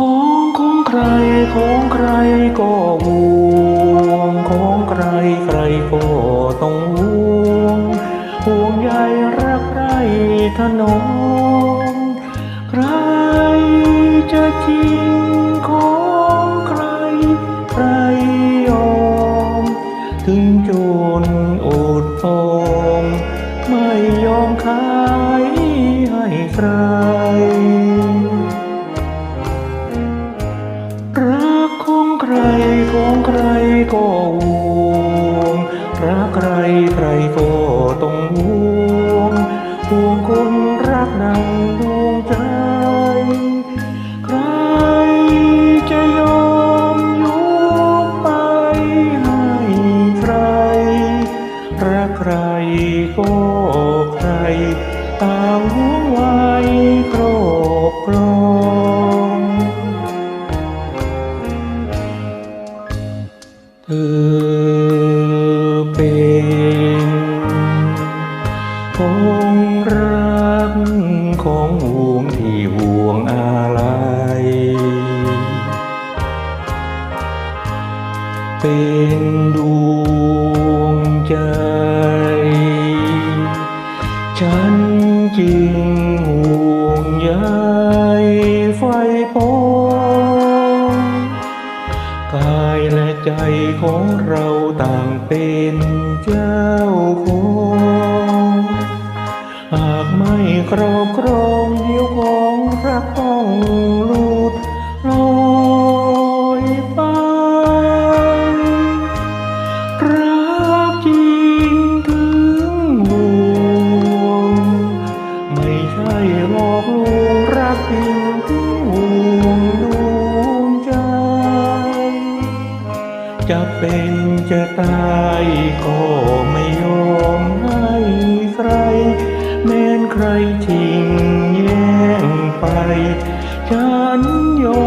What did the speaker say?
ของของใครของใครก็ห่วง ของใครใครก็ต้องห่วง ห่วงใยรักใครถนอมใครจะจริงของใครใครยอม ถึงจนอดออไม่ยอมขายให้ใคร ของใครก็ห่วงรักใครใครก็ต้องห่วงห่วงคนรักดังดวงใจ ใครจะยอมยกไปให้ใคร รักใครก็ เธอเป็นของรักของห่วงที่ห่วงอะไร เป็นดวงใจ ฉันจึงห่วงใยไฟปอ ใจของเราต่างเป็นเจ้าของ หากไม่ครอบครองยวของ จะเป็นจะตายก็ไม่ยอมให้ใคร แม้นใครทิ้งแย่งไป ฉันยอม